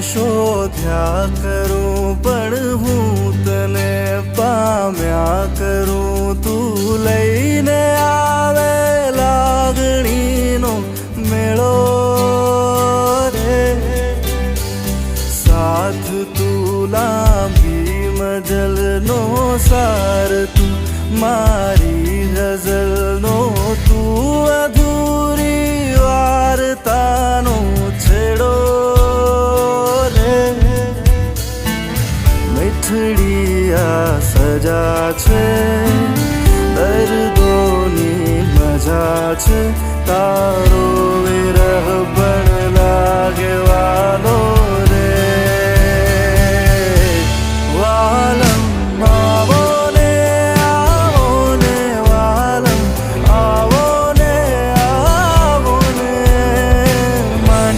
શોધ્યા કરું? પણ હું તને પામ્યા કરું. તું લઈને આવે લાગણીનો મેળો રે. સાથ તું લાંબી, મજલનો સાર તું મારી મીઠડી આ સજા છે દર્દોની મજા છે તારો